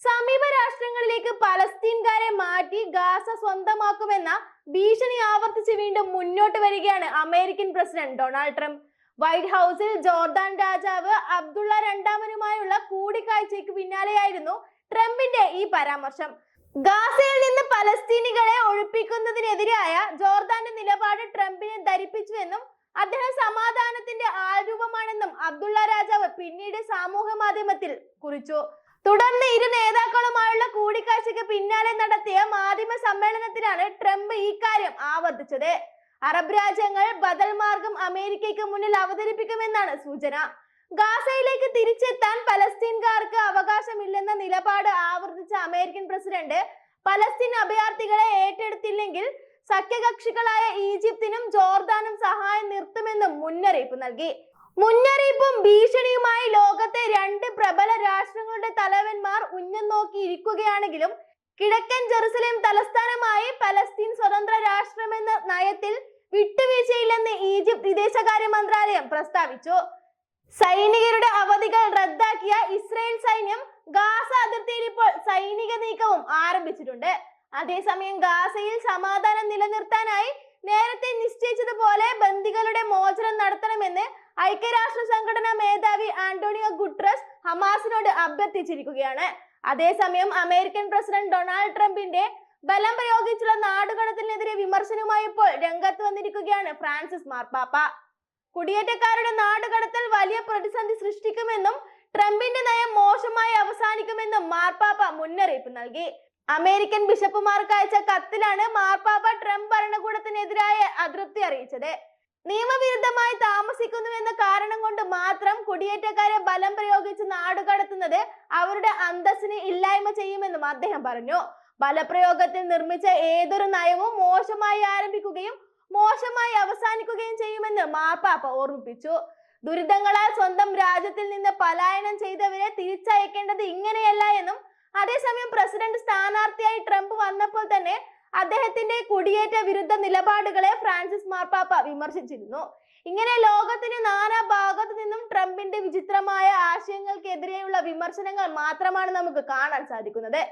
സമീപ രാഷ്ട്രങ്ങളിലേക്ക് പലസ്തീൻകാരെ മാറ്റി ഗാസ സ്വന്തമാക്കുമെന്ന ഭീഷണി ആവർത്തിച്ച് വീണ്ടും മുന്നോട്ട് വരികയാണ് American president Donald Trump. White ഹൗസിൽ ജോർദാൻ രാജാവ് അബ്ദുള്ള രണ്ടാമനുമായുള്ള കൂടിക്കാഴ്ചയ്ക്ക് പിന്നാലെയായിരുന്നു ട്രംപിന്റെ ഈ പരാമർശം. ഗാസയിൽ നിന്ന് പലസ്തീനികളെ ഒഴിപ്പിക്കുന്നതിനെതിരായ ജോർദാന്റെ നിലപാട് ട്രംപിനെ ധരിപ്പിച്ചുവെന്നും അദ്ദേഹം സമാധാനത്തിന്റെ ആരൂപമാണെന്നും അബ്ദുള്ള രാജാവ് പിന്നീട് സാമൂഹ്യ മാധ്യമത്തിൽ കുറിച്ചു. തുടർന്ന് ഇരു നേതാക്കളുമായുള്ള കൂടിക്കാഴ്ചയ്ക്ക് പിന്നാലെ നടത്തിയ മാധ്യമ സമ്മേളനത്തിലാണ് ട്രംപ് ഇക്കാര്യം ആവർത്തിച്ചത്. അറബ് രാജ്യങ്ങൾ ബദൽ മാർഗം അമേരിക്കയ്ക്ക് മുന്നിൽ അവതരിപ്പിക്കുമെന്നാണ് സൂചന. ഗാസയിലേക്ക് തിരിച്ചെത്താൻ പലസ്തീൻകാർക്ക് അവകാശമില്ലെന്ന നിലപാട് ആവർത്തിച്ച അമേരിക്കൻ പ്രസിഡന്റ് പലസ്തീൻ അഭയാർത്ഥികളെ ഏറ്റെടുത്തില്ലെങ്കിൽ സഖ്യകക്ഷികളായ ഈജിപ്തിനും ജോർദാനും സഹായം നിർത്തുമെന്നും മുന്നറിയിപ്പ് നൽകി. മുന്നറിയിപ്പും ഭീഷണിയുമായി ലോകത്തെ രണ്ട് പ്രബല രാഷ്ട്രങ്ങളുടെ തലവന്മാർ ഉന്നം നോക്കി ഇരിക്കുകയാണെങ്കിലും കിഴക്കൻ ജെറുസലേം തലസ്ഥാനമായി പലസ്തീൻ സ്വതന്ത്ര രാഷ്ട്രമെന്ന നയത്തിൽ വിട്ടുവീഴ്ചയില്ലെന്ന് ഈജിപ്ത് വിദേശകാര്യ മന്ത്രാലയം പ്രസ്താവിച്ചു. സൈനികരുടെ അവധികൾ റദ്ദാക്കിയ ഇസ്രായേൽ സൈന്യം ഗാസ അതിർത്തിയിൽ ഇപ്പോൾ സൈനിക നീക്കവും ആരംഭിച്ചിട്ടുണ്ട്. അതേസമയം ഗാസയിൽ സമാധാനം നിലനിർത്താനായി നേരത്തെ നിശ്ചയിച്ചതുപോലെ ബന്ദികളുടെ മോചനം ഐക്യരാഷ്ട്ര സംഘടനാ മേധാവി ആന്റോണിയോ ഗുട്രസ് ഹമാസിനോട് അഭ്യർത്ഥിച്ചിരിക്കുകയാണ്. അതേസമയം അമേരിക്കൻ പ്രസിഡന്റ് ഡൊണാൾഡ് ട്രംപിന്റെ ബലം പ്രയോഗിച്ചുള്ള നാടുകടത്തിനെതിരെ വിമർശനവുമായി ഇപ്പോൾ രംഗത്ത് വന്നിരിക്കുകയാണ് ഫ്രാൻസിസ് മാർപ്പാപ്പ കുടിയേറ്റക്കാരുടെ നാടുകടത്തൽ വലിയ പ്രതിസന്ധി സൃഷ്ടിക്കുമെന്നും ട്രംപിന്റെ നയം മോശമായി അവസാനിക്കുമെന്നും മാർപ്പാപ്പ മുന്നറിയിപ്പ് നൽകി. അമേരിക്കൻ ബിഷപ്പുമാർക്ക് അയച്ച കത്തിലാണ് മാർപ്പാപ്പ ട്രംപ് ഭരണകൂടത്തിനെതിരായ അതൃപ്തി അറിയിച്ചത്. നിയമവിരുദ്ധമായി താമസിക്കുന്നുവെന്ന കാരണം കൊണ്ട് മാത്രം കുടിയേറ്റക്കാരെ ബലം പ്രയോഗിച്ച് നാടുകടത്തുന്നത് അവരുടെ അന്തസ്സിനെ ഇല്ലായ്മ ചെയ്യുമെന്നും അദ്ദേഹം പറഞ്ഞു. ബലപ്രയോഗത്തിൽ നിർമ്മിച്ച ഏതൊരു നയവും മോശമായി ആരംഭിക്കുകയും മോശമായി അവസാനിക്കുകയും ചെയ്യുമെന്ന് മാർപ്പാപ്പ ഓർമ്മിപ്പിച്ചു. ദുരിതങ്ങളാൽ സ്വന്തം രാജ്യത്തിൽ നിന്ന് പലായനം ചെയ്തവരെ തിരിച്ചയക്കേണ്ടത് ഇങ്ങനെയല്ല എന്നും അതേസമയം പ്രസിഡന്റ് സ്ഥാനാർത്ഥിയായി ട്രംപ് വന്നപ്പോൾ തന്നെ അദ്ദേഹത്തിന്റെ കുടിയേറ്റ വിരുദ്ധ നിലപാടുകളെ ഫ്രാൻസിസ് മാർപ്പാപ്പ വിമർശിച്ചിരുന്നു. ഇങ്ങനെ ലോകത്തിന് നാനാ ഭാഗത്തു നിന്നും ട്രംപിന്റെ വിചിത്രമായ ആശയങ്ങൾക്കെതിരെയുള്ള വിമർശനങ്ങൾ മാത്രമാണ് നമുക്ക് കാണാൻ സാധിക്കുന്നത്.